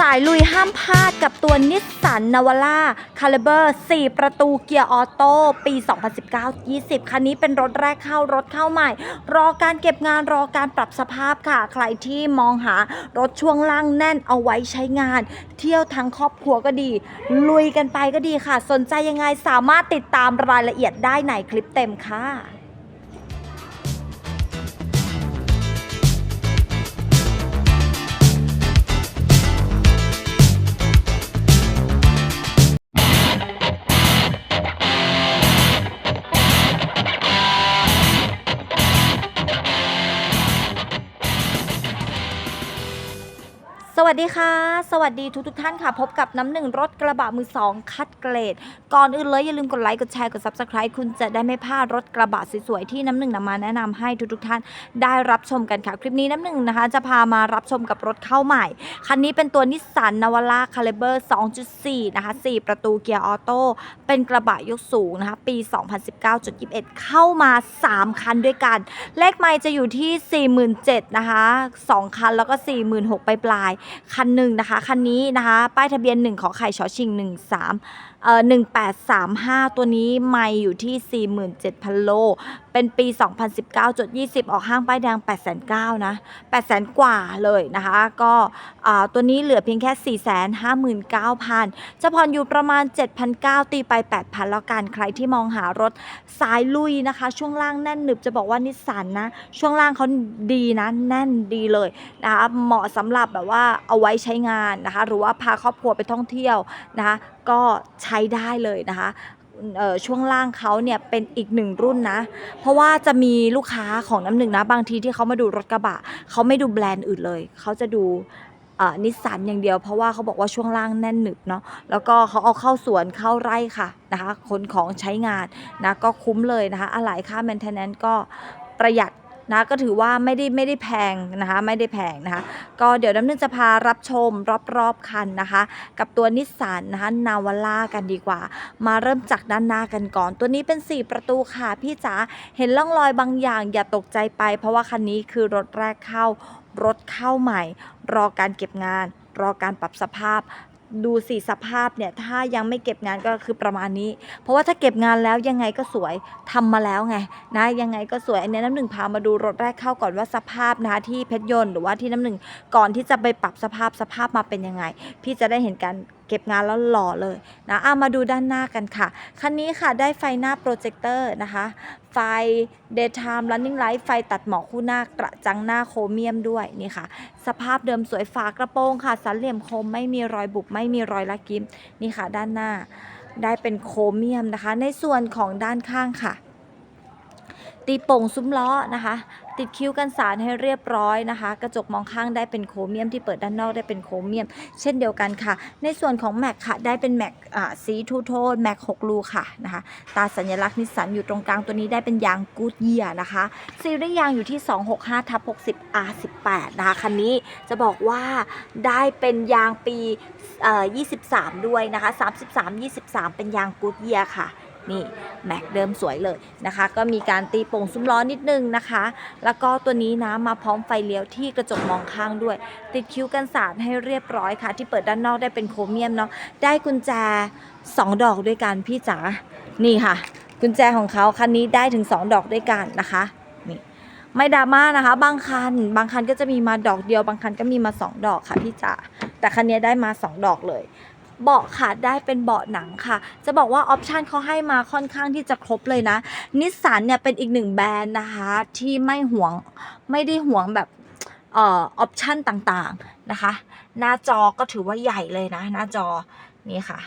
สายลุยห้ามพลาดกับตัวนิสสันนาวาร่าคาลิเบอร์ 4 ประตูเกียร์ออโต้ปี 2019-20 คันนี้เป็นรถแรกเข้ารถเข้าใหม่ รอการเก็บงานรอการปรับสภาพค่ะ ใครที่มองหารถช่วงล่างแน่นเอาไว้ใช้งาน เที่ยวทั้งครอบครัวก็ดี ลุยกันไปก็ดีค่ะ สนใจยังไงสามารถติดตามรายละเอียดได้ในคลิปเต็มค่ะ สวัสดีค่ะ สวัสดีทุกทุกท่านค่ะ พบกับน้ำหนึ่งรถกระบะมือสองคัดเกรด ก่อนอื่นเลยอย่าลืมกดไลค์ กดแชร์ กด Subscribe คุณจะได้ไม่พลาดรถกระบะสวยๆ ที่น้ำหนึ่งนำมาแนะนำให้ทุกทุกท่านได้รับชมกันค่ะ คลิปนี้น้ำหนึ่งนะคะ จะพามารับชมกับรถเข้าใหม่ คันนี้เป็นตัวนิสสันนาวาร่าคาลิเบอร์ 2.4 นะคะ 4 ประตูเกียร์ออโต้ เป็นกระบะยกสูงนะคะ ปี 2019.21 เข้ามา 3 คันด้วยกัน เลขไมล์จะอยู่ที่ 47,000นะคะ 2 คันแล้วก็ 46,000ไปปลายคันหนึ่งนะคะ คันนี้นะคะ ป้ายทะเบียน 1 ขอไข่ชอชิง 13เอ่อ1835 ตัวนี้ไม่อยู่ที่ 47,000 โล เป็นปี 2019.20 ออกห้างป้ายแดง 8,900นะ800,000 กว่าเลยนะคะ ก็อ่าตัวนี้เหลือเพียงแค่ 459,000 จะผ่อนอยู่ประมาณ 7,900 ตีไป 8,000 แล้วกัน ใครที่มองหารถสายลุยนะคะ ช่วงล่างแน่นหนึบจะบอกว่านิสสันนะ ช่วงล่างเขาดีนะ แน่นดีเลยนะคะ เหมาะสำหรับแบบว่าเอาาไว้ใช้งานนะคะ หรือว่าพาครอบครัวไปท่องเที่ยวนะคะ ก็ใช้ได้เลยนะคะช่วงล่างเขาเนี่ยเป็นอีกหนึ่งรุ่นนะ เพราะว่าจะมีลูกค้าของน้ำหนึ่งนะ บางทีที่เขามาดูรถกระบะ เขาไม่ดูแบรนด์อื่นเลย เขาจะดูนิสสันอย่างเดียว เพราะว่าเขาบอกว่าช่วงล่างแน่นหนึบเนาะแล้วก็เขาเอาเข้าสวนเข้าไร่ค่ะนะคะขนของใช้งานนะก็คุ้มเลยนะคะอะไหล่ค่า maintenance ก็ประหยัด นะก็ถือว่าไม่ได้ไม่ได้แพงนะคะไม่ได้แพงนะคะก็เดี๋ยวน้ำหนึ่งจะพารับชมรอบๆคันนะคะ กับตัวนิสสันนะคะนาวาร่ากันดีกว่า มาเริ่มจากด้านหน้ากันก่อน ตัวนี้เป็น 4 ประตูค่ะพี่จ๋าเห็นร่องรอยบางอย่างอย่าตกใจไป เพราะว่าคันนี้คือรถแรกเข้ารถเข้าใหม่ รอการเก็บงาน รอการปรับสภาพ ดูสีสภาพเนี่ยถ้ายังไม่เก็บงานก็คือประมาณนี้ เพราะว่าถ้าเก็บงานแล้วยังไงก็สวยทำมาแล้วไงนะยังไงก็สวยอันนี้น้ำหนึ่งพามาดูรถแรกเข้าก่อนว่าสภาพนะคะที่เพชรยนต์หรือว่าที่น้ำหนึ่งก่อนที่จะไปปรับสภาพสภาพมาเป็นยังไง พี่จะได้เห็นการเก็บงานแล้วหล่อเลยนะอะมาดูด้านหน้ากันค่ะ คันนี้ค่ะได้ไฟหน้าโปรเจคเตอร์นะคะ ไฟ daytime running light ไฟตัดหมอกคู่หน้ากระจังหน้าโครเมียมด้วยนี่ค่ะ สภาพเดิมสวยฝากระโปรงค่ะ สันเหลี่ยมคมไม่มีรอยบุบไม่มีรอยละกิมนี่ค่ะ ด้านหน้าได้เป็นโครเมียมนะคะ ในส่วนของด้านข้างค่ะ ตีโป่งซุ้มล้อนะคะ ติดคิ้วกันสารให้เรียบร้อยนะคะ กระจกมองข้างได้เป็นโครเมียมที่เปิดด้านนอกได้เป็นโครเมียม เช่นเดียวกันค่ะ ในส่วนของแม็กค่ะได้เป็นแม็กอ่าสีทูโทนแม็ก6รูค่ะนะคะ ตาสัญลักษณ์นิสสันอยู่ตรงกลางตัวนี้ได้เป็นยางกูดเยียนะคะ ซีรีส์ยางอยู่ที่ 265ทับ60 R18 นะคะคันนี้จะบอกว่าได้เป็นยางปีเอ่อ23 ด้วยนะคะ 33 23 เป็นยางกูดเยียค่ะ นี่แม็กเดิมสวยเลยนะคะ ก็มีการตีโป่งซุ้มล้อนิดนึงนะคะ แล้วก็ตัวนี้นะมาพร้อมไฟเลี้ยวที่กระจกมองข้างด้วย ติดคิ้วกันสาดให้เรียบร้อยค่ะ ที่เปิดด้านนอกได้เป็นโครเมียมเนาะได้กุญแจ 2 ดอกด้วยกันพี่จ๋านี่ค่ะ กุญแจของเขาคันนี้ได้ถึง 2 ดอกด้วยกันนะคะนี่ไม่ดราม่านะคะ บางคัน บางคันก็จะมีมาดอกเดียว บางคันก็มีมา 2 ดอกค่ะพี่จ๋าแต่คันนี้ได้มา 2 ดอกเลย เบาะค่ะได้เป็นเบาะหนังค่ะ จะบอกว่าออปชันเขาให้มาค่อนข้างที่จะครบเลยนะนิสสันเนี่ยเป็นอีกหนึ่งแบรนด์นะคะที่ไม่หวงไม่ได้หวงแบบออปชันต่างๆนะคะ หน้าจอก็ถือว่าใหญ่เลยนะ หน้าจอนี่ค่ะ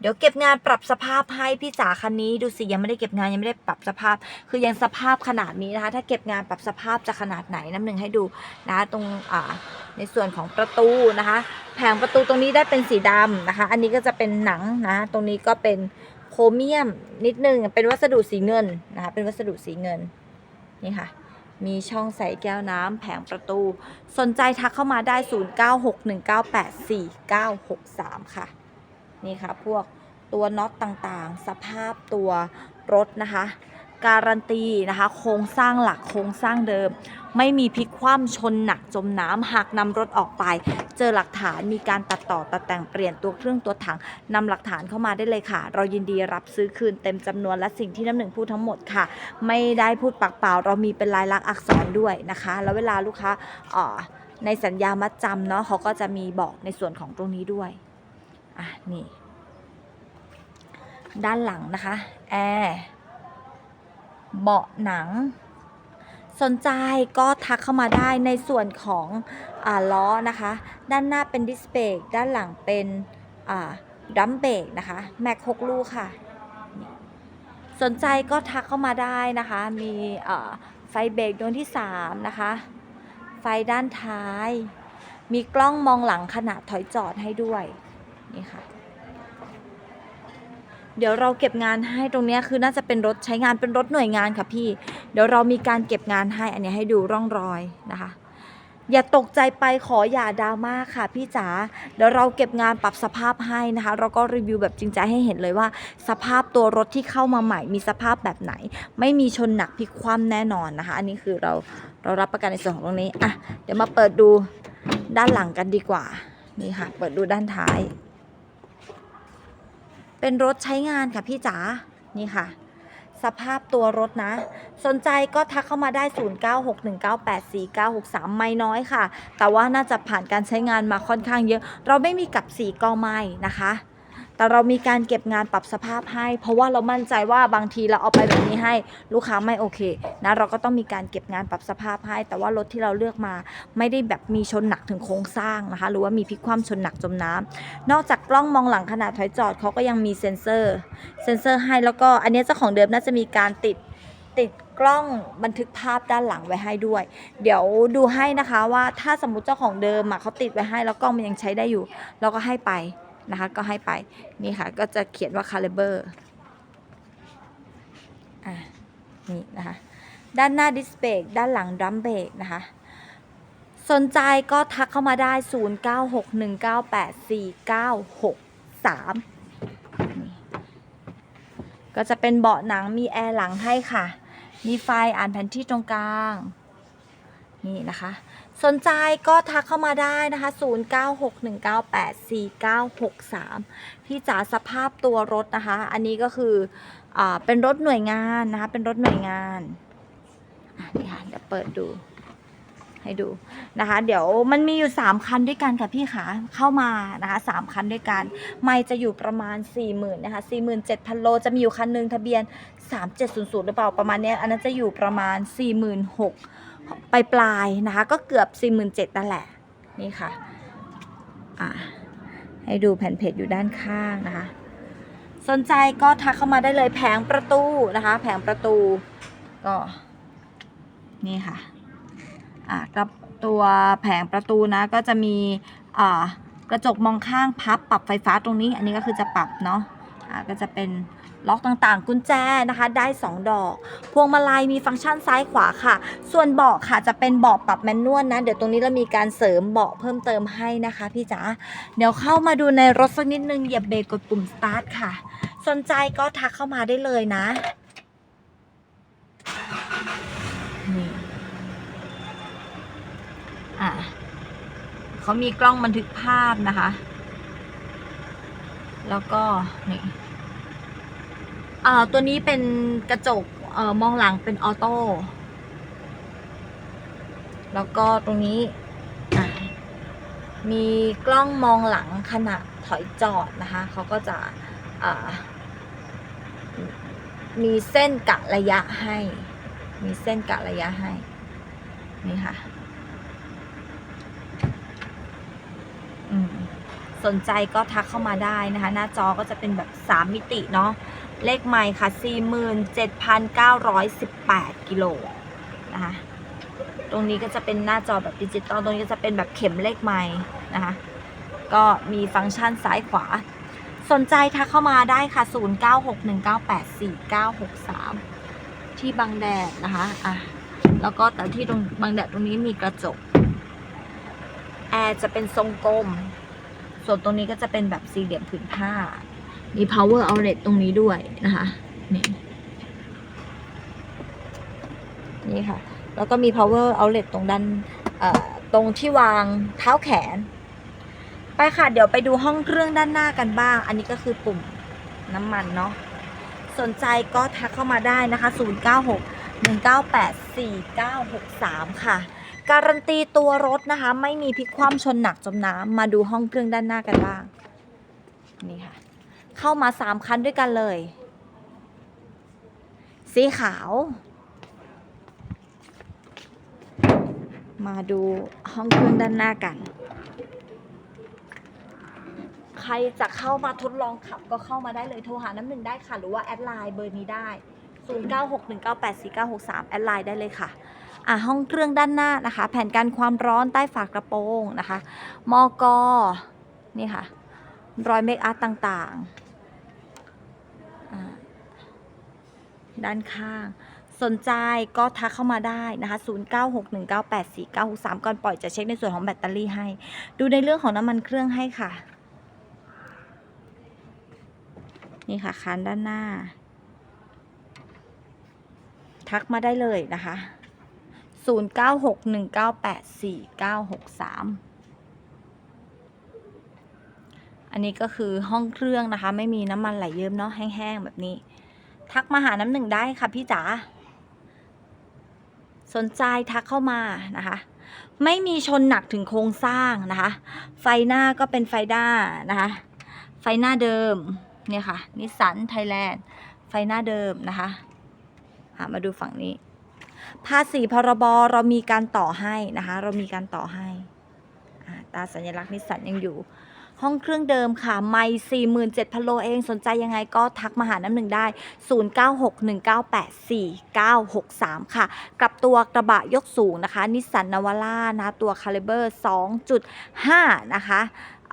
เดี๋ยวเก็บงานปรับสภาพให้พี่จ๋าคันนี้ดูสิยังไม่ได้เก็บงานยังไม่ได้ปรับสภาพ คือยังสภาพขนาดนี้นะคะ ถ้าเก็บงานปรับสภาพจะขนาดไหนน้ำหนึ่งให้ดูนะตรงอ่าในส่วนของประตูนะคะ แผงประตูตรงนี้ได้เป็นสีดำนะคะ อันนี้ก็จะเป็นหนังนะ ตรงนี้ก็เป็นโครเมียมนิดนึงเป็นวัสดุสีเงินนะคะเป็นวัสดุสีเงินนี่ค่ะมีช่องใส่แก้วน้ำแผงประตู สนใจทักเข้ามาได้ 0961984963 ค่ะ นี่ค่ะ พวกตัวน็อตต่างๆ สภาพตัวรถนะคะ การันตีนะคะ โครงสร้างหลักโครงสร้างเดิม ไม่มีพลิกคว่ำชนหนักจมน้ำหากนำรถออกไป เจอหลักฐานมีการตัดต่อตัดแต่งเปลี่ยนตัวเครื่องตัวถังนำหลักฐานเข้ามาได้เลยค่ะ เรายินดีรับซื้อคืนเต็มจำนวนและสิ่งที่น้ำหนึ่งพูดทั้งหมดค่ะ ไม่ได้พูดปากเปล่า เรามีเป็นลายลักษณ์อักษรด้วยนะคะ แล้วเวลาลูกค้าออในสัญญามัดจำเนาะเขาก็จะมีบอกในส่วนของตรงนี้ด้วย อะนี่ ด้านหลังนะคะ แอร์เบาะหนัง สนใจก็ทักเข้ามาได้ในส่วนของอล้อนะคะ ด้านหน้าเป็นดิสเบรกด้านหลังเป็นดัมเบรกนะคะ แม็ก6ลูกค่ะ สนใจก็ทักเข้ามาได้นะคะ มีไฟเบรกดวงที่ 3 นะคะ ไฟด้านท้าย มีกล้องมองหลังขณะถอยจอดให้ด้วย นี่ค่ะ เดี๋ยวเราเก็บงานให้ตรงนี้คือน่าจะเป็นรถใช้งานเป็นรถหน่วยงานค่ะพี่ เดี๋ยวเรามีการเก็บงานให้อันนี้ให้ดูร่องรอยนะคะอย่าตกใจไปขออย่าดราม่าค่ะพี่จ๋าเดี๋ยวเราเก็บงานปรับสภาพให้นะคะเราก็รีวิวแบบจริงใจให้เห็นเลยว่า สภาพตัวรถที่เข้ามาใหม่ มีสภาพแบบไหน ไม่มีชนหนักพลิกคว่ำแน่นอนนะคะ อันนี้คือเราเรารับประกันในส่วนของตรงนี้อะเดี๋ยวมาเปิดดูด้านหลังกันดีกว่านี่ค่ะ เปิดดูด้านท้าย เป็นรถใช้งานค่ะพี่จ๋า นี่ค่ะ สภาพตัวรถนะ สนใจก็ทักเข้ามาได้ 0961984963 ไม่น้อยค่ะ แต่ว่าน่าจะผ่านการใช้งานมาค่อนข้างเยอะ เราไม่มีกับสีกอไม้นะคะ แต่เรามีการเก็บงานปรับสภาพให้ เพราะว่าเรามั่นใจว่าบางทีเราเอาไปแบบนี้ให้ลูกค้าไม่โอเคนะเราก็ต้องมีการเก็บงานปรับสภาพให้ แต่ว่ารถที่เราเลือกมาไม่ได้แบบมีชนหนักถึงโครงสร้างนะคะหรือว่ามีพลิกคว่ำชนหนักจมน้ำนอกจากกล้องมองหลังขณะถอยจอดเขาก็ยังมีเซ็นเซอร์ เซ็นเซอร์ให้แล้วก็อันนี้เจ้าของเดิมน่าจะมีการติดติดกล้องบันทึกภาพด้านหลังไว้ให้ด้วย เดี๋ยวดูให้นะคะว่าถ้าสมมติเจ้าของเดิมอะเขาติดไว้ให้แล้วกล้องมันยังใช้ได้อยู่ เราก็ให้ไป นะคะ ก็ให้ไปนี่ค่ะ ก็จะเขียนว่า caliber อะนี่นะคะ ด้านหน้าดิสเบรกด้านหลังดรัมเบรกนะคะ สนใจก็ทักเข้ามาได้ 0961984963นี่ก็จะเป็นเบาะหนังมีแอร์หลังให้ค่ะ มีไฟอ่านแผนที่ตรงกลาง นี่นะคะ สนใจก็ทักเข้ามาได้นะคะ 0961984963 พี่จ๋าสภาพตัวรถนะคะ อันนี้ก็คืออ่าเป็นรถหน่วยงานนะคะ เป็นรถหน่วยงาน อะนี่ค่ะเดี๋ยวเปิดดู ให้ดูนะคะ เดี๋ยวมันมีอยู่ 3 คันด้วยกันค่ะพี่ขาเข้ามานะคะ3คันด้วยกัน ไม่จะอยู่ประมาณ 40,000นะคะ47,000 โล จะมีอยู่คันหนึ่งทะเบียน 3700 หรือเปล่าประมาณเนี้ยอันนั้นจะอยู่ประมาณ 46,000ปลายปลายนะคะ ก็เกือบ 47,000นั่นแหละ นี่ค่ะอะให้ดูแผ่นเพจอยู่ด้านข้างนะคะ สนใจก็ทักเข้ามาได้เลยแผงประตูนะคะ แผงประตูก็นี่ค่ะ กับตัวแผงประตูนะก็จะมีกระจกมองข้างพับปรับไฟฟ้าตรงนี้ อันนี้ก็คือจะปรับเนาะอ่าก็จะเป็นล็อกต่างๆ กุญแจนะคะ ได้ 2 ดอก พวงมาลัยมีฟังก์ชันซ้ายขวาค่ะ ส่วนเบาะค่ะจะเป็นเบาะปรับแมนนวลนะ เดี๋ยวตรงนี้เรามีการเสริมเบาะเพิ่มเติมให้นะคะพี่จ๋า เดี๋ยวเข้ามาดูในรถสักนิดนึง เหยียบเบรกกดปุ่มสตาร์ทค่ะ สนใจก็ทักเข้ามาได้เลยนะนี่ อะเขามีกล้องบันทึกภาพนะคะ แล้วก็นี่อ่าตัวนี้เป็นกระจกเอ่อมองหลังเป็นออโต้ แล้วก็ตรงนี้มีกล้องมองหลังขณะถอยจอดนะคะเขาก็จะมีเส้นกะระยะให้ มีเส้นกะระยะให้ นี่ค่ะ อืม สนใจก็ทักเข้ามาได้นะคะ หน้าจอก็จะเป็นแบบ 3 มิติเนาะเลขไมค์ค่ะ 47,918 กิโลนะคะตรงนี้ก็จะเป็นหน้าจอแบบดิจิตอลตรงนี้ก็จะเป็นแบบเข็มเลขไมค์นะคะ ก็มีฟังก์ชันซ้ายขวา สนใจทักเข้ามาได้ค่ะ 0961984963 ที่บางแดดนะคะอะแล้วก็แต่ที่ตรงบางแดดตรงนี้มีกระจก แอร์จะเป็นทรงกลม ส่วนตรงนี้ก็จะเป็นแบบสี่เหลี่ยมผืนผ้า มี power outlet ตรงนี้ด้วยนะคะ นี่ นี่ค่ะ แล้วก็มี power outlet ตรงด้านตรงที่วางเท้าแขน ไปค่ะ เดี๋ยวไปดูห้องเครื่องด้านหน้ากันบ้าง อันนี้ก็คือปุ่มน้ำมันเนาะ สนใจก็ทักเข้ามาได้นะคะ 096 198 4963 ค่ะ การันตีตัวรถนะคะ ไม่มีพลิกคว่ำชนหนักจมน้ำมาดูห้องเครื่องด้านหน้ากันบ้าง นี่ค่ะ เข้ามา3คันด้วยกันเลย สีขาว มาดูห้องเครื่องด้านหน้ากัน ใครจะเข้ามาทดลองขับก็เข้ามาได้เลยโทรหาน้ำหนึ่งได้ค่ะ หรือว่าแอดไลน์เบอร์นี้ได้ 0961984963 แอดไลน์ได้เลยค่ะ อะห้องเครื่องด้านหน้านะคะ แผ่นกันความร้อนใต้ฝากระโปรงนะคะ มอกอนี่ค่ะ รอยเมคอัพต่างๆอ่าด้านข้างสนใจก็ทักเข้ามาได้นะคะ 0961984963 ก่อนปล่อยจะเช็คในส่วนของแบตเตอรี่ให้ ดูในเรื่องของน้ำมันเครื่องให้ค่ะ นี่ค่ะคันด้านหน้า ทักมาได้เลยนะคะ 0961984963อันนี้ก็คือห้องเครื่องนะคะ ไม่มีน้ำมันไหลเยิ้มเนาะแห้งๆ แบบนี้ ทักมาหาน้ำหนึ่งได้ค่ะพี่จ๋าสนใจทักเข้ามานะคะ ไม่มีชนหนักถึงโครงสร้างนะคะ ไฟหน้าก็เป็นไฟด้านะคะ ไฟหน้าเดิมเนี่ยค่ะนิสสันไทยแลนด์ไฟหน้าเดิมนะคะอะมาดูฝั่งนี้ ภาษีพรบเรามีการต่อให้นะคะ เรามีการต่อให้ตาสัญลักษณ์นิสสันยังอยู่ ห้องเครื่องเดิมค่ะ ไม่สี่หมื่นเจ็ดพันโลเองสนใจยังไงก็ทักมาหาน้ำหนึ่งได้ 0961984963 ค่ะกับตัวกระบะยกสูงนะคะ นิสสันนวาร่านะตัวคาลิเบอร์ 2.5 นะคะ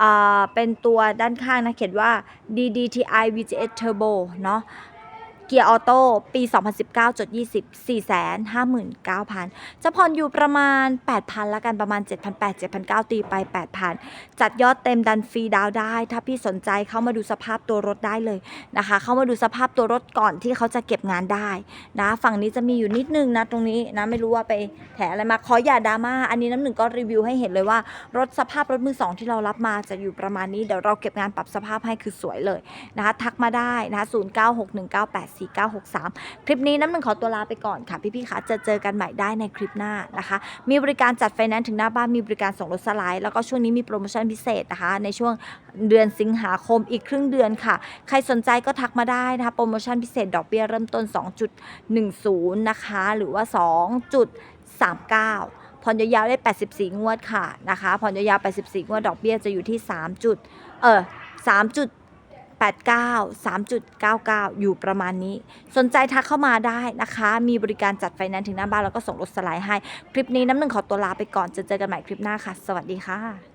อ่าเป็นตัวด้านข้างนะเขียนว่า DDTI VGS Turbo เนาะ เกียร์ออโต้ปี 2019.20 459,000 จะผ่อนอยู่ประมาณ 8,000ละกันประมาณ 7,800 7,900 ตีไป 8,000 จัดยอดเต็มดันฟรีดาวได้ ถ้าพี่สนใจเข้ามาดูสภาพตัวรถได้เลยนะคะ เข้ามาดูสภาพตัวรถก่อนที่เขาจะเก็บงานได้นะฝั่งนี้จะมีอยู่นิดนึงนะตรงนี้นะไม่รู้ว่าไปแถอะไรมาขออย่าดราม่าอันนี้น้ำหนึ่งก็รีวิวให้เห็นเลยว่ารถสภาพรถมือสองที่เรารับมาจะอยู่ประมาณนี้เดี๋ยวเราเก็บงานปรับสภาพให้คือสวยเลยนะคะทักมาได้นะคะ4963 คลิปนี้น้ำหนึ่งขอตัวลาไปก่อนค่ะ พี่ๆคะจะเจอกันใหม่ได้ในคลิปหน้านะคะ มีบริการจัดไฟแนนซ์ถึงหน้าบ้านมีบริการส่งรถสไลด์แล้วก็ช่วงนี้มีโปรโมชั่นพิเศษนะคะ ในช่วงเดือนสิงหาคมอีกครึ่งเดือนค่ะ ใครสนใจก็ทักมาได้นะคะโปรโมชั่นพิเศษดอกเบี้ยเริ่มต้น 2.10 นะคะ หรือว่า 2.39ผ่อนยาวๆได้ 84 งวดค่ะนะคะ ผ่อนยาวๆ84 งวด ดอกเบี้ยจะอยู่ที่ 3 จุด เออ3จุด 89 3.99 อยู่ประมาณนี้ สนใจทักเข้ามาได้นะคะ มีบริการจัดไฟแนนซ์ถึงหน้าบ้านแล้วก็ส่งรถสไลด์ให้ คลิปนี้น้ำหนึ่งขอตัวลาไปก่อนจะเจอกันใหม่คลิปหน้าค่ะ สวัสดีค่ะ